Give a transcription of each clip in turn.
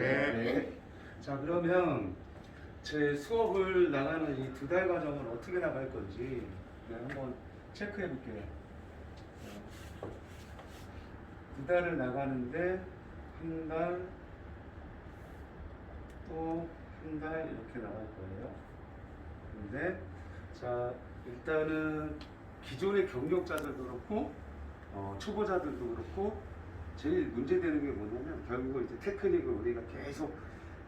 네. 자 그러면 제 수업을 나가는 이 두 달 과정을 어떻게 나갈 건지 네, 한번 체크해 볼게요. 두 달을 나가는데 한 달, 또 한 달 이렇게 나갈 거예요. 근데 자 일단은 기존의 경력자들도 그렇고 어, 초보자들도 그렇고 제일 문제되는 게 뭐냐면 결국 이제 테크닉을 우리가 계속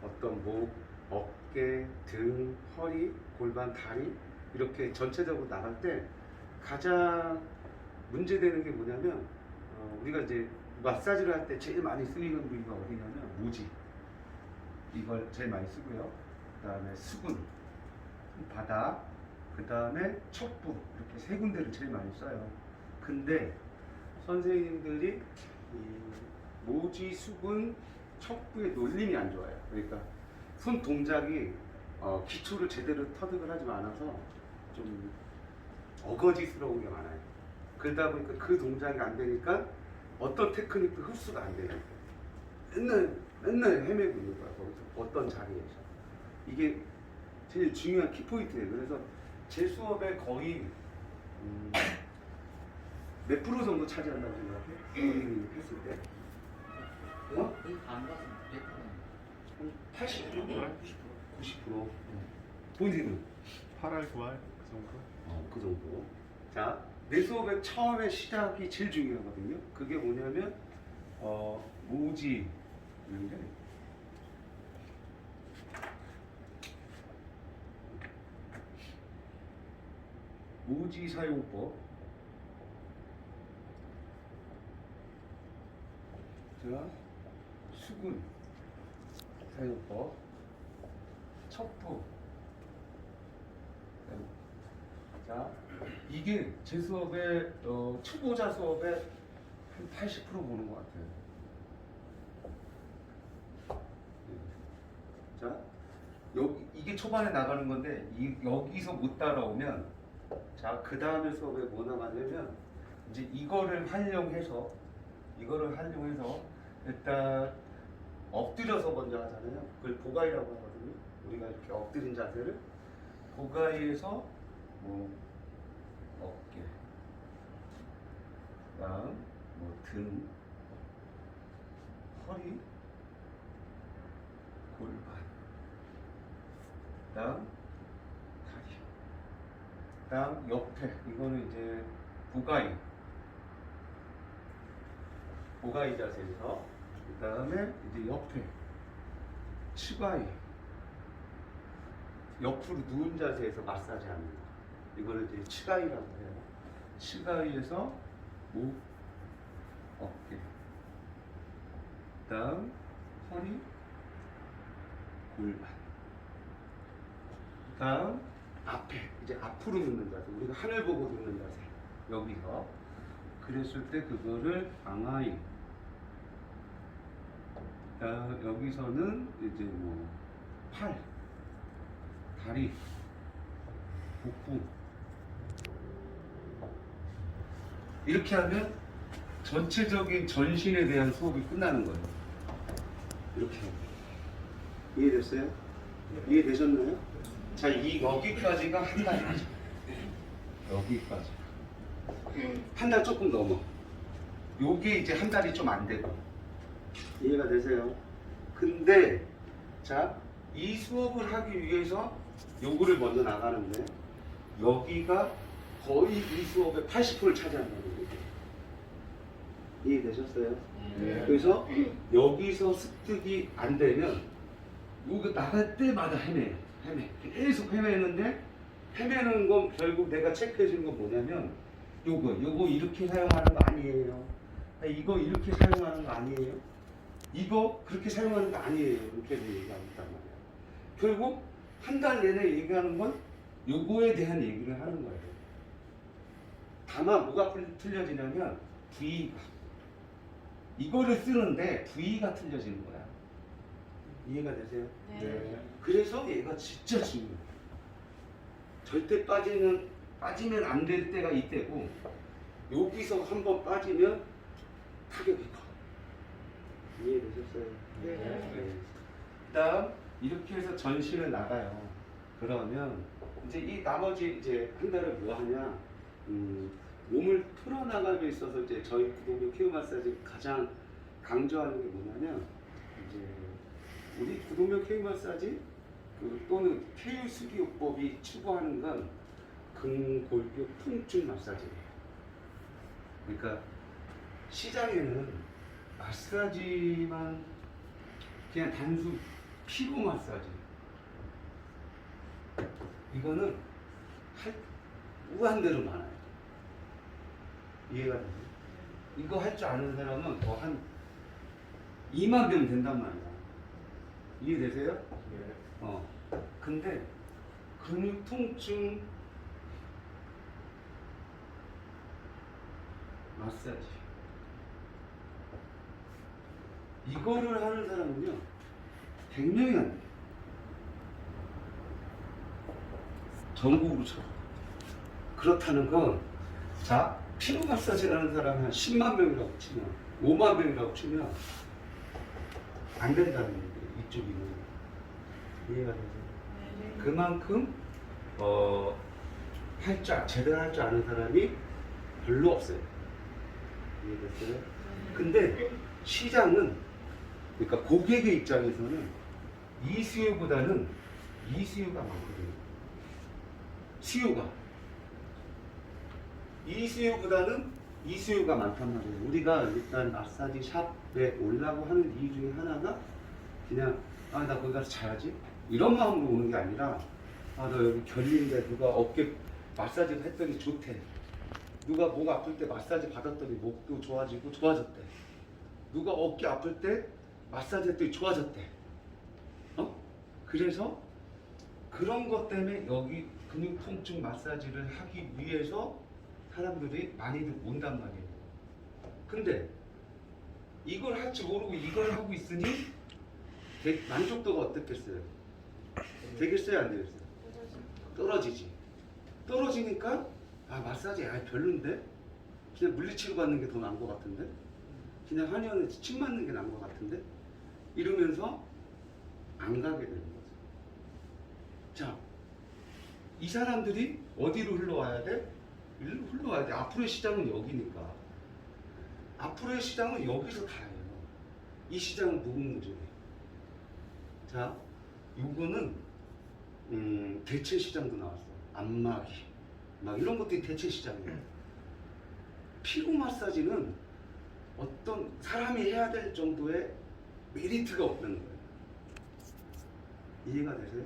어떤 목, 어깨, 등, 허리, 골반, 다리 이렇게 전체적으로 나갈 때 가장 문제되는 게 뭐냐면 어, 우리가 이제 마사지를 할 때 제일 많이 쓰이는 부위가 어디냐면 모지 이걸 제일 많이 쓰고요. 그 다음에 수근, 바닥, 그 다음에 척부 이렇게 세 군데를 제일 많이 써요. 근데 선생님들이 이 모지, 수근, 척부의 놀림이 안 좋아요. 그러니까 손 동작이 어, 기초를 제대로 터득을 하지 않아서 좀 어거지스러운 게 많아요. 그러다 보니까 그 동작이 안 되니까 어떤 테크닉도 흡수가 안 돼요. 맨날 맨날 헤매고 있는 거야. 거기서 어떤 자리에서 이게 제일 중요한 키포인트예요. 그래서 제 수업에 거의 음, 몇 프로 정도 차지한다고 생각해? 선생님이 했을 때? 어? 안 가서 몇 80%? 90%? 90%? 본인은? 8할 9할 그 정도? 어, 그 정도. 자, 내 수업의 처음에 시작이 제일 중요하거든요. 그게 뭐냐면, 어, 모지. 인데 모지 사용법. 자, 수군 사용법. 사용법. 자, 이게 제 수업의 어, 초보자 수업의 한 80% 보는 것 같아요. 네. 자, 여기 이게 초반에 나가는 건데 이, 여기서 못 따라오면 자, 그 다음에 수업에 뭐 나가냐면 이제 이거를 활용해서 이거를 활용해서 일단 엎드려서 먼저 하잖아요. 그걸 보가이라고 하거든요. 우리가 이렇게 엎드린 자세를 보가이에서 뭐 어깨, 그다음 뭐 등, 허리, 골반, 그다음 다리, 그다음 옆에 이거는 이제 부가이, 부가이 자세에서 그 다음에 이제 옆에 치바이, 옆으로 누운 자세에서 마사지 하는 거. 이거를 이제 치가이라고 해요. 치가이에서 목, 어깨, 그 다음 허리, 골반, 그 다음 앞에 이제 앞으로 눕는 자세. 우리가 하늘 보고 눕는 자세. 여기서 그랬을 때 그거를 앙하이. 그다음 여기서는 이제 뭐 팔, 다리, 복부. 이렇게 하면 전체적인 전신에 대한 수업이 끝나는 거예요. 이렇게. 이해됐어요? 이해되셨나요? 자, 이 여기까지가 한 달이죠. 여기까지. 한 달 조금 넘어. 요게 이제 한 달이 좀 안 되고. 이해가 되세요? 근데, 자, 이 수업을 하기 위해서 요거를 먼저 나가는데, 여기가 거의 이 수업의 80%를 차지한다는 거예요. 이해되셨어요? 네. 그래서 여기서 습득이 안 되면 여기 나갈 때마다 헤매요. 헤매. 계속 헤매는데 헤매는 건 결국 내가 체크해 주는 건 뭐냐면 요거 요거 이렇게 사용하는 거 아니에요. 아, 이거 이렇게 사용하는 거 아니에요. 이거 그렇게 사용하는 거 아니에요. 이렇게 얘기하고 있단 말이야. 결국 한 달 내내 얘기하는 건 요거에 대한 얘기를 하는 거예요. 다만 뭐가 틀- 틀려지냐면 부위가 이거를 쓰는데 부위가 틀려지는 거야. 이해가 되세요? 네. 그래서 얘가 진짜 중요해. 절대 빠지는 빠지면 안 될 때가 이때고 여기서 한번 빠지면 타격이 커. 이해됐어요? 네. 네. 그다음 이렇게 해서 전시를 나가요. 그러면 이제 이 나머지 이제 한 달을 뭐 하냐? 음, 몸을 풀어나감에 있어서 이제 저희 구독의 케어 마사지 가장 강조하는 게 뭐냐면 이제 우리 구독력 케어 마사지 그 또는 케어 수기요법이 추구하는 건 근골격 통증 마사지예요. 그러니까 시장에는 마사지만 그냥 단순 피부 마사지 이거는 할 무한대로 많아요. 이해가 되죠? 이거 할 줄 아는 사람은 더한 2만 명 된단 말이야. 이해되세요? 어. 근데 근육 통증 마사지 이거를 하는 사람은요 100명이 안 돼요. 전국으로 쳐. 그렇다는 건, 자, 피부 마사지를 하는 사람이 한 10만 명이라고 치면, 5만 명이라고 치면, 안 된다는 얘기예요, 이쪽이는. 이해가 되세요? 그만큼, 어, 할 줄, 제대로 할 줄 아는 사람이 별로 없어요. 이해됐어요? 근데 시장은, 그러니까 고객의 입장에서는 이 수요보다는 이 수요가 많거든요. 수요가. 이 수요보다는 이 수요가 많단 말이에요. 우리가 일단 마사지 샵에 오려고 하는 이유 중에 하나가 그냥 아 나 거기 가서 자야지 이런 마음으로 오는 게 아니라 아너 여기 결린데 누가 어깨 마사지 했더니 좋대. 누가 목 아플 때 마사지 받았더니 목도 좋아지고 좋아졌대. 누가 어깨 아플 때 마사지 했더니 좋아졌대. 어? 그래서 그런 것 때문에 여기 근육 통증 마사지를 하기 위해서 사람들이 많이들 온단 말이에요. 근데 이걸 할 줄 모르고 이걸 하고 있으니 대- 만족도가 어떻겠어요? 되겠어요, 안 되겠어요? 떨어지지. 떨어지니까 아 마사지 아 별론데 그냥 물리치료 받는 게 더 나은 것 같은데 그냥 한의원에서 침 맞는 게 나은 것 같은데 이러면서 안 가게 되는 거죠. 자, 이 사람들이 어디로 흘러와야 돼? 일로 흘러와야 돼. 앞으로의 시장은 여기니까. 앞으로의 시장은 여기서 다예요. 이 시장은 무궁무진해. 자, 요거는 음, 대체 시장도 나왔어. 안마기, 막 이런 것들이 대체 시장이에요. 피부 마사지는 어떤 사람이 해야 될 정도의 메리트가 없는 거예요. 이해가 되세요?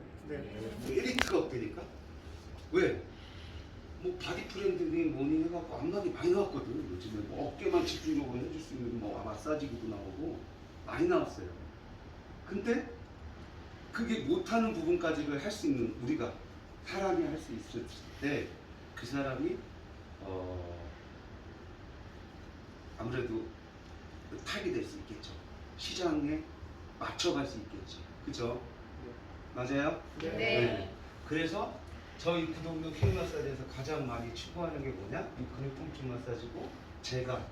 메리트가 없다니까? 왜? 뭐 바디 프렌드니 뭐니 해갖고 안마기 많이 나왔거든 요즘에 뭐 어깨만 집중적으로 해줄 수 있는 뭐 마사지기도 나오고 많이 나왔어요 근데 그게 못하는 부분까지를 할 수 있는 우리가 사람이 할 수 있을 때 그 사람이 어 아무래도 탑이 될 수 있겠죠 시장에 맞춰갈 수 있겠지 그죠? 맞아요? 네. 그래서 저희 구독력 힐 마사지에서 가장 많이 추구하는 게 뭐냐? 이 근육 통증 마사지고 제가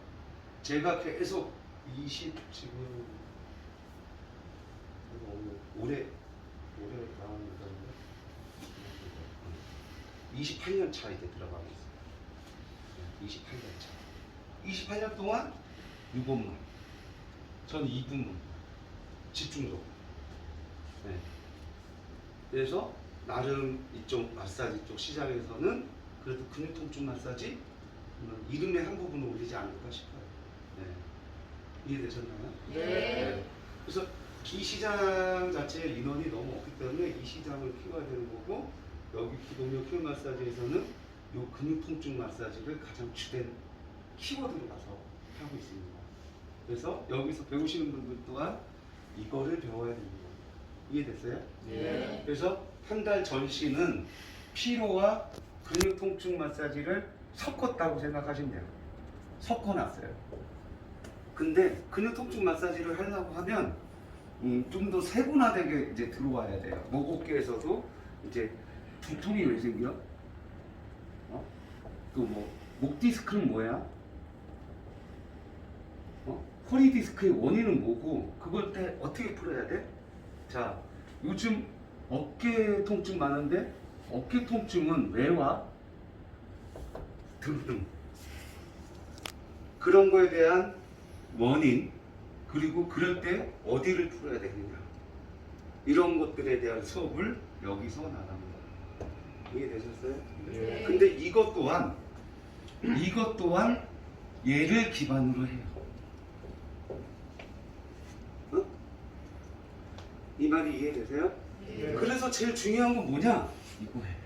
제가 계속 20 지금 올해 올해 나오는 건데 28년 차 이제 들어가고 있어요. 28년 차. 28년 동안 이것만 전 이분만 집중적으로. 네. 그래서 나름 이쪽 마사지 쪽 시장에서는 그래도 근육 통증 마사지 음, 이름의 한 부분을 올리지 않을까 싶어요. 네. 이해되셨나요? 네. 그래서 이 시장 자체의 인원이 너무 없기 때문에 이 시장을 키워야 되는 거고 여기 기동력 키워 마사지에서는 요 근육 통증 마사지를 가장 주된 키워드로 가서 하고 있습니다. 그래서 여기서 배우시는 분들 또한 이거를 배워야 됩니다. 이해됐어요? 네. 그래서 한 달 전시는 피로와 근육 통증 마사지를 섞었다고 생각하시면 돼요. 섞어놨어요. 근데 근육 통증 마사지를 하려고 하면 음, 좀 더 세분화되게 이제 들어와야 돼요. 목 어깨에서도 이제 두통이 왜 생겨? 어? 또뭐 목 디스크는 뭐야? 어? 허리 디스크의 원인은 뭐고 그걸 때 어떻게 풀어야 돼? 자, 요즘 어깨 통증 많은데 어깨 통증은 왜 와? 등등. 그런 거에 대한 원인 그리고 그럴 때 어디를 풀어야 되느냐 이런 것들에 대한 수업을 여기서 나갑니다. 이해되셨어요? 네. 근데 이것 또한 이것 또한 얘를 기반으로 해요. 이 말이 이해되세요? 네. 그래서 제일 중요한 건 뭐냐? 이거예요.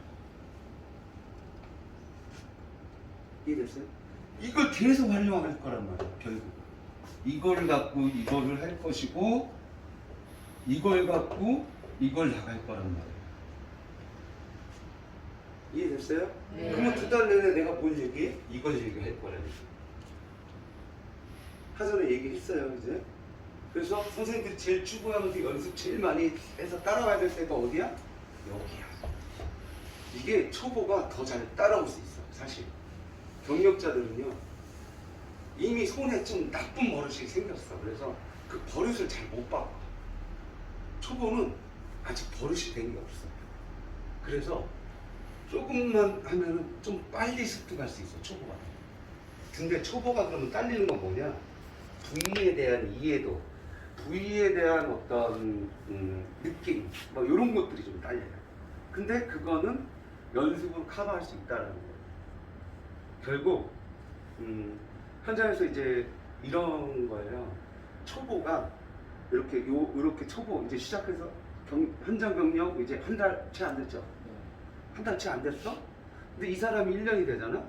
이해됐어요? 이걸 계속 활용할 거란 말이야, 결국. 이걸 갖고 이거를 할 것이고, 이걸 갖고 이걸 나갈 거란 말이야. 이해됐어요? 네. 그러면 두 달 내내 내가 뭘 얘기해? 이걸 얘기할 거라는 하전에 얘기했어요, 이제. 그래서 선생님들이 제일 추구하면서 연습 제일 많이 해서 따라와야 될 때가 어디야? 여기야. 이게 초보가 더 잘 따라올 수 있어, 사실. 경력자들은요, 이미 손에 좀 나쁜 버릇이 생겼어. 그래서 그 버릇을 잘 못 바꿔. 초보는 아직 버릇이 된 게 없어요. 그래서 조금만 하면은 좀 빨리 습득할 수 있어, 초보가. 근데 초보가 그러면 딸리는 건 뭐냐? 부위에 대한 이해도, 부위에 대한 어떤 음, 느낌, 뭐 이런 것들이 좀 딸려요. 근데 그거는 연습으로 커버할 수 있다는 거예요. 결국 음, 현장에서 이제 이런 거예요. 초보가 이렇게 요 이렇게 초보 이제 시작해서 경, 현장 경력 이제 한 달 채 안 됐죠. 한 달 채 안 됐어? 근데 이 사람이 1년이 되잖아?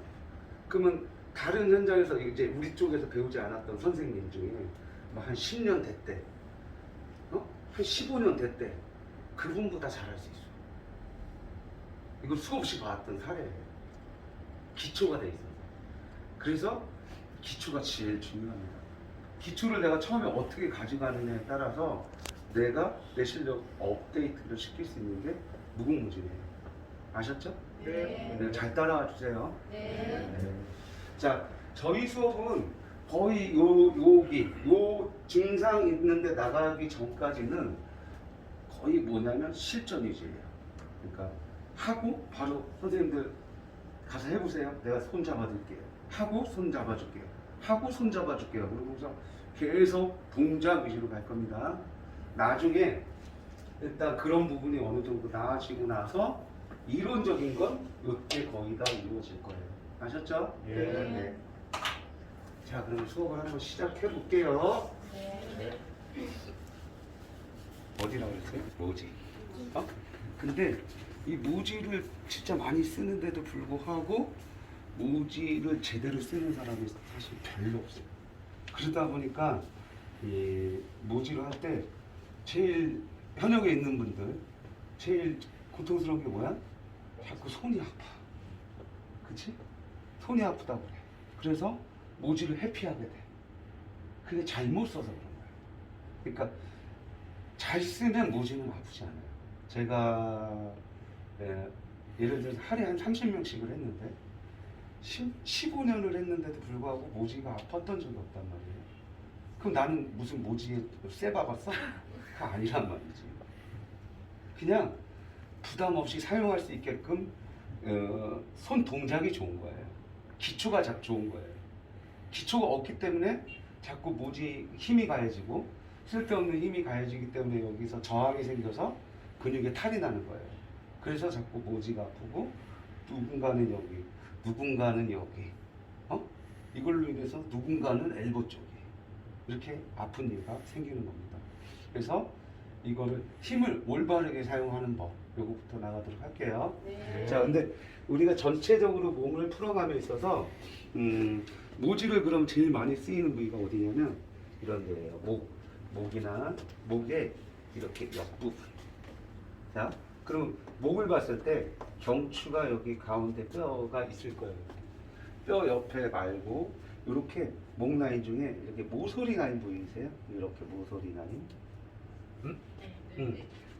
그러면 다른 현장에서 이제 우리 쪽에서 배우지 않았던 선생님 중에 뭐 한 10년 됐대. 어? 한 15년 됐대. 그분보다 잘할 수 있어. 이거 수없이 봤던 사례예요. 기초가 돼 있어서. 그래서 기초가 제일 중요합니다. 기초를 내가 처음에 어떻게 가져가느냐에 따라서 내가 내 실력 업데이트를 시킬 수 있는 게 무궁무진해요. 아셨죠? 네. 네, 잘 따라와 주세요. 네. 자, 저희 수업은 거의 요, 여기, 요 증상 있는데 나가기 전까지는 거의 뭐냐면 실전 위주예요. 그러니까 하고 바로 선생님들 가서 해보세요. 내가 손 잡아줄게요. 하고 손 잡아줄게요. 하고 손 잡아줄게요. 그러고서 계속 동작 위주로 갈 겁니다. 나중에 일단 그런 부분이 어느 정도 나아지고 나서 이론적인 건 이때 거의 다 이루어질 거예요. 아셨죠? 예. 네. 자, 그럼 수업을 한번 시작해 볼게요. 네. 어디라고 그랬어요? 모지. 어? 근데 이 모지를 진짜 많이 쓰는데도 불구하고 모지를 제대로 쓰는 사람이 사실 별로 없어요. 그러다 보니까 이 모지를 할 때 제일 현역에 있는 분들 제일 고통스러운 게 뭐야? 자꾸 손이 아파. 그치? 손이 아프다고 그래. 그래서 모지를 회피하게 돼. 그게 잘못 써서 그런 거야. 그러니까 잘 쓰면 모지는 아프지 않아요. 제가 예, 예를 들어서 하루에 한 30명씩을 했는데 15년을 했는데도 불구하고 모지가 아팠던 적이 없단 말이에요. 그럼 나는 무슨 모지에 쇠 박았어? 그 아니란 말이지. 그냥 부담 없이 사용할 수 있게끔 어, 손 동작이 좋은 거예요. 기초가 자- 좋은 거예요. 기초가 없기 때문에 자꾸 모지 힘이 가해지고 쓸데없는 힘이 가해지기 때문에 여기서 저항이 생겨서 근육에 탈이 나는 거예요. 그래서 자꾸 모지가 아프고 누군가는 여기, 누군가는 여기, 어? 이걸로 인해서 누군가는 엘보 쪽이 이렇게 아픈 이유가 생기는 겁니다. 그래서 이거를 힘을 올바르게 사용하는 법 요거부터 나가도록 할게요. 네. 자, 근데 우리가 전체적으로 몸을 풀어감에 있어서 음, 모지를 그럼 제일 많이 쓰이는 부위가 어디냐면 이런 데예요. 목, 목이나 목에 이렇게 옆부분. 자, 그럼 목을 봤을 때 경추가 여기 가운데 뼈가 있을 거예요. 뼈 옆에 말고 이렇게 목 라인 중에 이렇게 모서리 라인 보이세요? 이렇게 모서리 라인. 응? 응.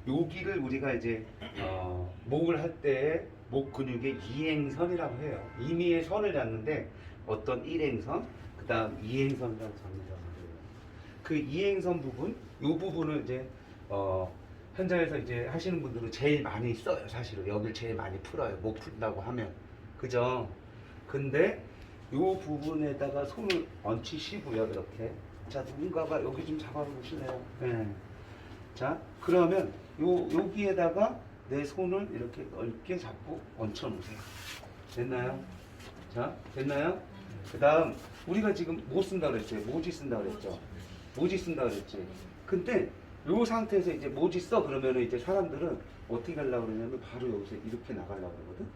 여기를 우리가 이제 어, 목을 할 때 목 근육의 이행선이라고 해요. 임의의 선을 잡는데 어떤 일행선, 그 다음 이행선이라고 잡는단 말이에요. 그 이행선 부분, 이 부분을 이제 어, 현장에서 이제 하시는 분들은 제일 많이 써요, 사실은 여기를 제일 많이 풀어요. 못 푼다고 하면 그죠? 근데 이 부분에다가 손을 얹히시고요, 이렇게. 자, 누군가가 여기 좀 잡아보실래요? 네. 자, 그러면 요 여기에다가 내 손을 이렇게 넓게 잡고 얹혀 놓으세요. 됐나요? 자, 됐나요? 그다음 우리가 지금 뭐 쓴다 그랬죠? 모지 쓴다 그랬죠? 모지 쓴다 그랬지. 근데 요 상태에서 이제 모지 써 그러면은 이제 사람들은 어떻게 하려고 그러냐면 바로 여기서 이렇게 나가려고 그러거든.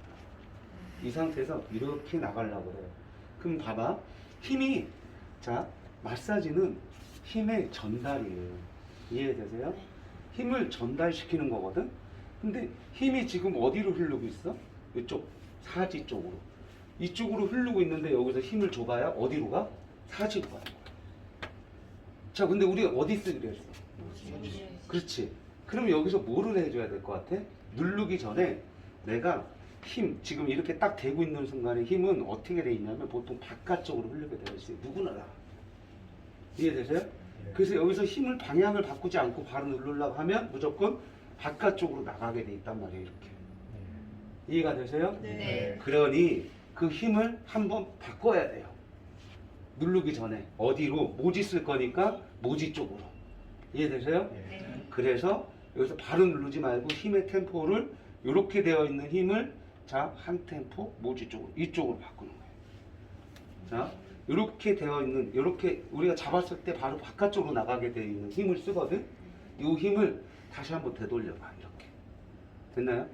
이 상태에서 이렇게 나가려고 그래요. 그럼 봐봐. 힘이 자, 마사지는 힘의 전달이에요. 이해되세요? 힘을 전달시키는 거거든. 근데 힘이 지금 어디로 흐르고 있어? 이쪽 사지 쪽으로. 이쪽으로 흐르고 있는데 여기서 힘을 줘봐야 어디로 가? 사지로 가는 거야. 자, 근데 우리 어디 쓰기로 했어? 그렇지. 그럼 여기서 뭐를 해줘야 될 것 같아? 누르기 전에 내가 힘, 지금 이렇게 딱 대고 있는 순간에 힘은 어떻게 돼 있냐면 보통 바깥쪽으로 흐르게 되어 있어요. 누구나 다. 이해되세요? 그래서 여기서 힘을 방향을 바꾸지 않고 바로 누르려고 하면 무조건 바깥쪽으로 나가게 돼 있단 말이에요. 이렇게. 이해가 되세요? 네. 그러니 그 힘을 한번 바꿔야 돼요. 누르기 전에 어디로 모지 쓸 거니까 모지 쪽으로 이해되세요? 네. 그래서 여기서 바로 누르지 말고 힘의 템포를 이렇게 되어 있는 힘을 자 한 템포 모지 쪽으로 이쪽으로 바꾸는 거예요. 자 이렇게 되어 있는 이렇게 우리가 잡았을 때 바로 바깥쪽으로 나가게 되어 있는 힘을 쓰거든. 이 힘을 다시 한번 되돌려봐 이렇게 됐나요?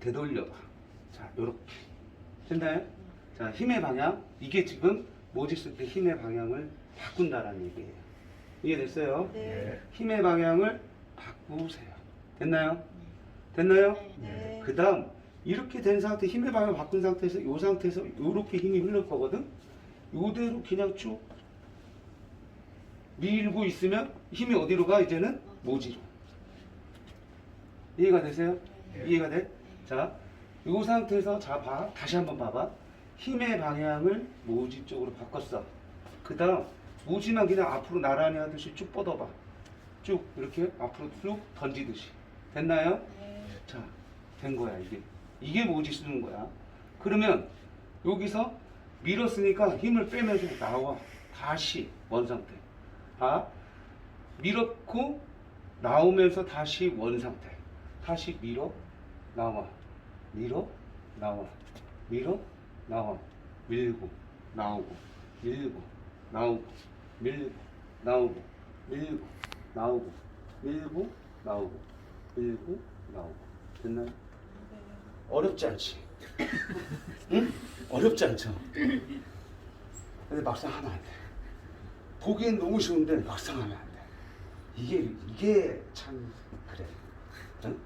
되돌려봐. 자 이렇게 됐나요? 자 힘의 방향 이게 지금 모지 쓸때 힘의 방향을 바꾼다라는 얘기예요. 이해됐어요? 네. 힘의 방향을 바꾸세요. 됐나요? 됐나요? 네. 그 다음 이렇게 된 상태 힘의 방향을 바꾼 상태에서 이 상태에서 이렇게 힘이 흐를 거거든 이대로 그냥 쭉 밀고 있으면 힘이 어디로 가 이제는 모지로 이해가 되세요? 이해가 돼? 자, 이 상태에서 자 봐. 다시 한번 봐봐. 힘의 방향을 모지 쪽으로 바꿨어. 그 다음 모지만 그냥 앞으로 나란히 하듯이 쭉 뻗어봐. 쭉 이렇게 앞으로 쭉 던지듯이. 됐나요? 자, 된 거야 이게. 이게 모지 쓰는 거야. 그러면 여기서 밀었으니까 힘을 빼면서 나와. 다시 원 상태. 아, 밀었고 나오면서 다시 원 상태. 다시 밀어 나와. 밀어 나와. 밀어 나와. 밀고 나오고 밀고 나오고 밀고 나오고 밀고 나오고 밀고 나오고 밀고 나오고 됐나 요? 어렵지 않지? 응? 어렵지 않죠? 근데 막상 하면 안 돼. 보기엔 너무 쉬운데 막상 하면 안 돼. 이게 이게 참 그래. 응?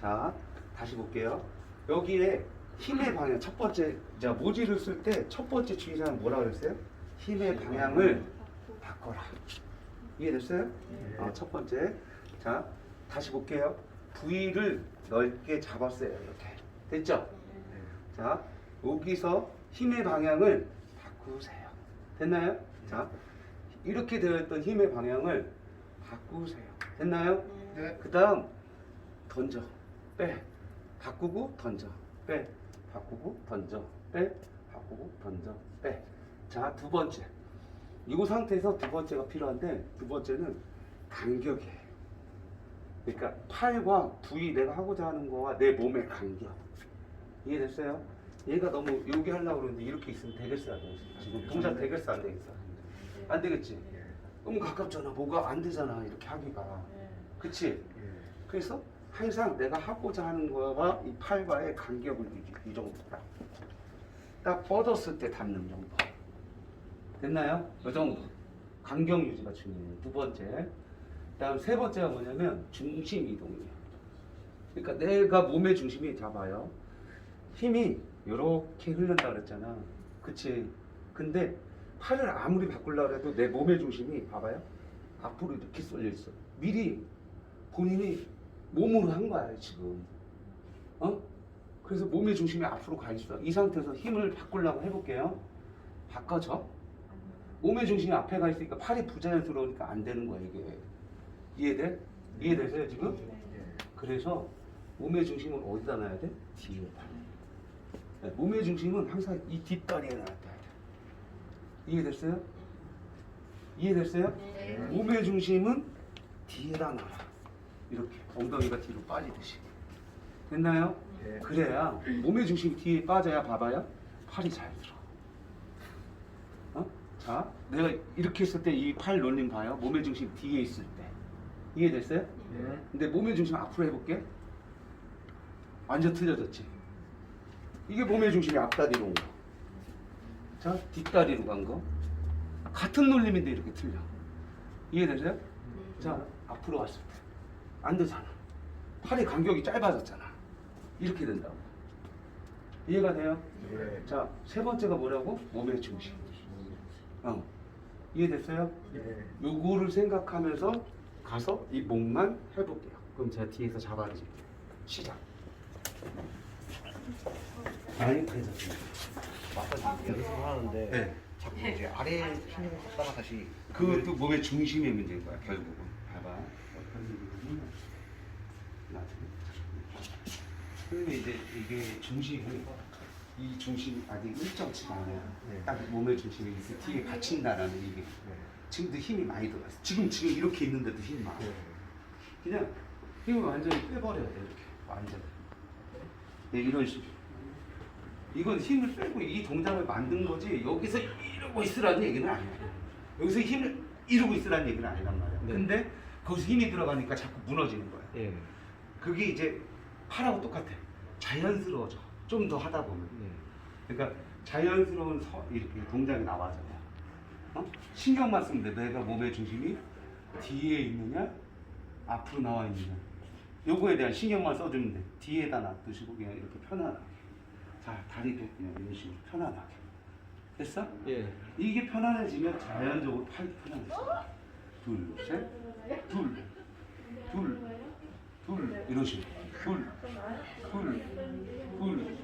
자 다시 볼게요. 여기에 힘의 방향 첫 번째 자 모지를 쓸 때 첫 번째 주의사항 뭐라 그랬어요? 힘의 방향을 바꿔라. 이해됐어요? 어, 첫 번째. 자 다시 볼게요. V를 넓게 잡았어요. 이렇게 됐죠? 자 여기서 힘의 방향을 바꾸세요. 됐나요? 자 이렇게 되어 있던 힘의 방향을 바꾸세요. 됐나요? 네. 그 다음 던져 빼 바꾸고 던져. 빼 바꾸고 던져. 빼 바꾸고 던져. 빼 자 두 번째. 이 상태에서 두 번째가 필요한데 두 번째는 간격이에요. 그러니까 팔과 부위 내가 하고자 하는 거와 내 몸의 간격. 이해됐어요? 얘가 너무 여기 하려고 그러는데 이렇게 있으면 되겠어 안 되겠어? 지금 동작 되겠어 안 되겠어? 안 되겠지? 너무 가깝잖아. 뭐가 안 되잖아. 이렇게 하기가. 그치? 그래서 항상 내가 하고자 하는 거와 이 팔과의 간격을 이, 이 정도 딱. 딱 뻗었을 때 닿는 정도. 됐나요? 이 정도. 간격 유지가 중요해요. 두 번째. 다음 세 번째가 뭐냐면 중심 이동이에요. 그러니까 내가 몸의 중심이 잡아요. 힘이 이렇게 흐른다 그랬잖아. 그치? 근데 팔을 아무리 바꾸려고 해도 내 몸의 중심이 봐봐요. 앞으로 이렇게 쏠려 있어. 미리 본인이 몸으로 한 거야 지금. 어? 그래서 몸의 중심이 앞으로 가 있어. 이 상태에서 힘을 바꾸려고 해볼게요. 바꿔줘. 몸의 중심이 앞에 가 있으니까 팔이 부자연스러우니까 안 되는 거야 이게. 이해돼? 이해되세요 지금? 그래서 몸의 중심은 어디다 놔야 돼? 뒤에다. 네, 몸의 중심은 항상 이 뒷다리에 놔야 돼. 이해됐어요? 이해됐어요? 네. 몸의 중심은 뒤에다 놔라. 이렇게 엉덩이가 뒤로 빠지듯이. 됐나요? 네. 그래야 몸의 중심이 뒤에 빠져야 봐봐요. 팔이 잘 들어. 어? 자, 내가 이렇게 했을 때 이 팔 놀림 봐요. 몸의 중심 뒤에 있을 때. 이해됐어요? 네. 근데 몸의 중심 앞으로 해볼게. 완전 틀려졌지. 이게 몸의 중심이 앞다리로 온 거. 자, 뒷다리로 간 거. 같은 놀림인데 이렇게 틀려. 이해되세요? 자, 앞으로 왔을 때. 안 되잖아. 팔의 간격이 짧아졌잖아. 이렇게 된다고. 이해가 돼요? 네. 자, 세 번째가 뭐라고? 몸의 중심. 어. 이해됐어요? 네. 요거를 생각하면서 가서 이 목만 해볼게요. 그럼 제가 뒤에서 잡아줄게요. 시작. 많이 되셨습니다. 마사지 연습을 하는데 네. 자꾸 이제 아래 힘을 갖다가 다시 그것도 몸의 중심의 문제인 거야, 결국은. 그러면 이제 이게 중심이 이 중심이 아직 일정치가 않아요. 네. 딱 몸의 중심이 있어 뒤에 갇힌다라는 이게. 네. 지금도 힘이 많이 들어갔어. 지금 지금 이렇게 있는데도 힘이 많아. 네. 그냥 힘을 완전히 빼버려야 돼 이렇게 완전. 네 이런 식으로. 이건 힘을 빼고 이 동작을 만든 거지 여기서 이러고 있으라는 얘기는 아니야. 여기서 힘을 이러고 있으라는 얘기는 아니란 말이야. 네. 근데 거기서 힘이 들어가니까 자꾸 무너지는 거야. 예. 그게 이제 팔하고 똑같아. 자연스러워져. 좀 더 하다 보면. 네. 그러니까 자연스러운 서, 이렇게 동작이 나와져요. 어? 신경만 쓰면 돼. 내가 몸의 중심이 뒤에 있느냐, 앞으로 나와 있느냐. 요거에 대한 신경만 써주면 돼. 뒤에다 놔두시고 그냥 이렇게 편안하게. 자, 다리도 그냥 이런 식으로 편안하게. 됐어? 예. 이게 편안해지면 자연적으로 팔도 편안해져. 둘, 셋, 둘, 둘, 둘, 이런 식으로. 둘, 둘, 둘, 둘,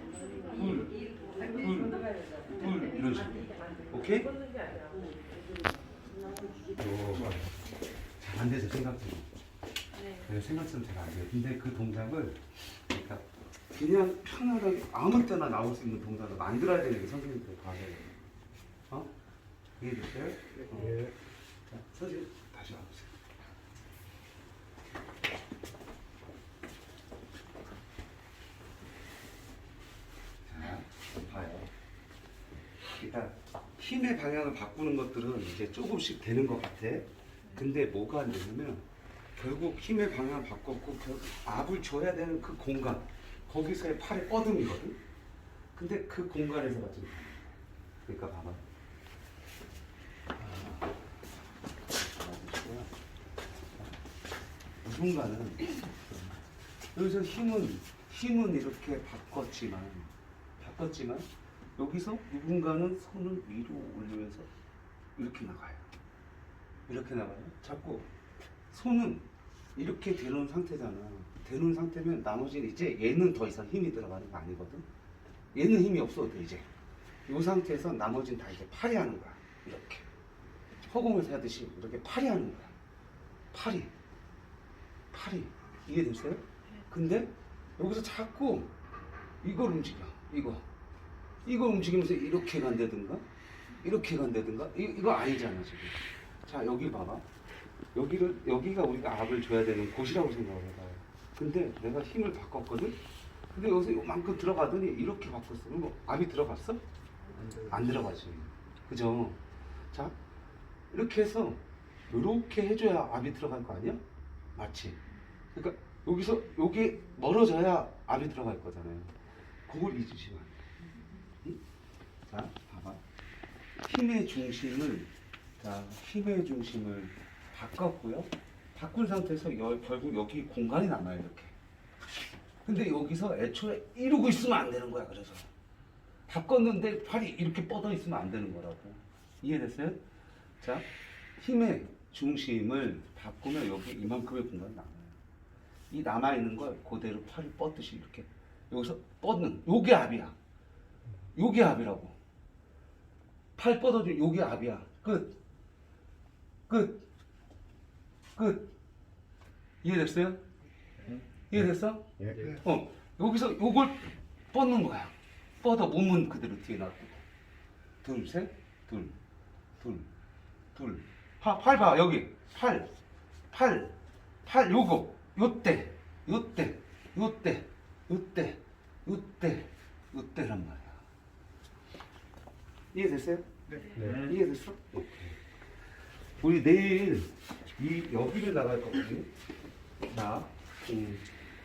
둘, 둘, 이런 식으로. 오케이? 잘안 돼서 생각처럼. 네, 생각처럼 잘 안 돼요. 근데 그 동작을 그러니까 그냥 편안하게 아무 때나 나올 수 있는 동작을 만들어야 되는 게 선생님들 과제예요. 어? 이해됐어요? 어. 예. 자, 선생님 다시 와보세요. 자, 봐요. 일단 힘의 방향을 바꾸는 것들은 이제 조금씩 되는 것 같아. 근데 뭐가 안 되냐면 결국 힘의 방향을 바꿨고 결국 압을 줘야 되는 그 공간 거기서의 팔의 뻗음이거든. 근데 그 공간에서가 좀 그러니까 봐봐. 누군가는 여기서 힘은 힘은 이렇게 바꿨지만 바꿨지만 여기서 누군가는 손을 위로 올리면서 이렇게 나가요. 이렇게 나가요. 자꾸 손은 이렇게 대놓은 상태잖아. 대놓은 상태면 나머지는 이제 얘는 더 이상 힘이 들어가는 거 아니거든. 얘는 힘이 없어도 돼 이제. 이 상태에서 나머지는 다 이제 팔이 하는 거야. 이렇게 허공을 세듯이 이렇게 팔이 하는 거야. 팔이 팔이 이해됐어요? 근데 여기서 자꾸 이걸 움직여 이거 이거 움직이면서 이렇게 간다든가 이렇게 간다든가 이, 이거 아니잖아 지금 자 여기 봐봐 여기를 여기가 우리가 압을 줘야 되는 곳이라고 생각을 해봐요 근데 내가 힘을 바꿨거든 근데 여기서 요만큼 들어가더니 이렇게 바꿨어 그럼 뭐 압이 들어갔어? 안 들어가지 그죠? 자 이렇게 해서 이렇게 해줘야 압이 들어갈 거 아니야? 맞지? 그러니까 여기서 여기 멀어져야 압이 들어갈 거잖아요. 그걸 잊으시면 안 돼. 응? 자, 봐봐. 힘의 중심을 자 힘의 중심을 바꿨고요. 바꾼 상태에서 여- 결국 여기 공간이 남아요 이렇게. 근데 여기서 애초에 이러고 있으면 안 되는 거야. 그래서 바꿨는데 팔이 이렇게 뻗어 있으면 안 되는 거라고. 이해됐어요? 자, 힘의 중심을 바꾸면 여기 이만큼의 공간이 남아요. 이 남아있는 걸 그대로 팔을 뻗듯이 이렇게 여기서 뻗는 요게 압이야. 요게 압이라고. 팔 뻗어준 요게 압이야. 끝. 끝. 끝. 이해됐어요? 이해됐어? 예. 어, 여기서 요걸 뻗는 거야. 뻗어 몸은 그대로 뒤에 놔두고. 둘, 셋, 둘, 둘, 둘. 파, 팔 봐, 여기. 팔, 팔, 팔, 요거. 요때, 요때, 요때, 요때, 요때, 요때란 말이야. 이해됐어요? 네. 이해됐어? 오케이. 우리 내일 이 여기를 나갈 거거든요. 자, 음,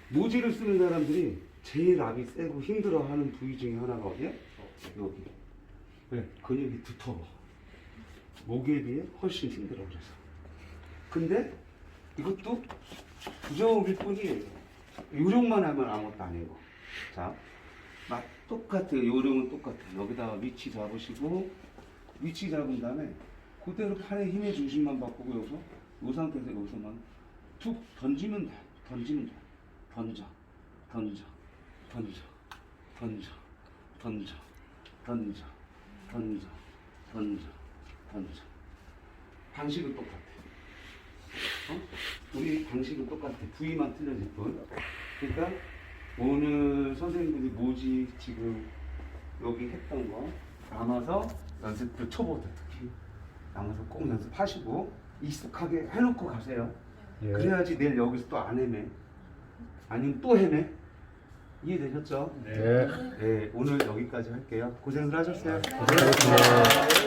모지를 쓰는 사람들이 제일 압이 세고 힘들어하는 부위 중에 하나가 어디야? 여기. 왜? 근육이 두터워. 목에 비해 훨씬 힘들어 그래서. 근데 이것도 부정일 뿐이에요. 요령만 하면 아무것도 아니고. 자, 막 똑같아요. 요령은 똑같아요. 여기다가 위치 잡으시고 위치 잡은 다음에 그대로 팔의 힘의 중심만 바꾸고 여기서 이 상태에서 여기서만 툭 던지면 돼. 던지면 돼. 던져, 던져, 던져, 던져, 던져, 던져, 던져, 던져, 던져. 방식은 똑같아. 어? 우리 방식은 똑같아. 부위만 틀려질 뿐. 그러니까 오늘 선생님들이 뭐지 지금 여기 했던 거 남아서 연습 초보들 특히 남아서 꼭 연습하시고 익숙하게 해놓고 가세요. 예. 그래야지 내일 여기서 또 안 헤매. 아니면 또 헤매. 이해되셨죠? 네. 네, 오늘 여기까지 할게요. 고생들 하셨어요. 고생하셨습니다.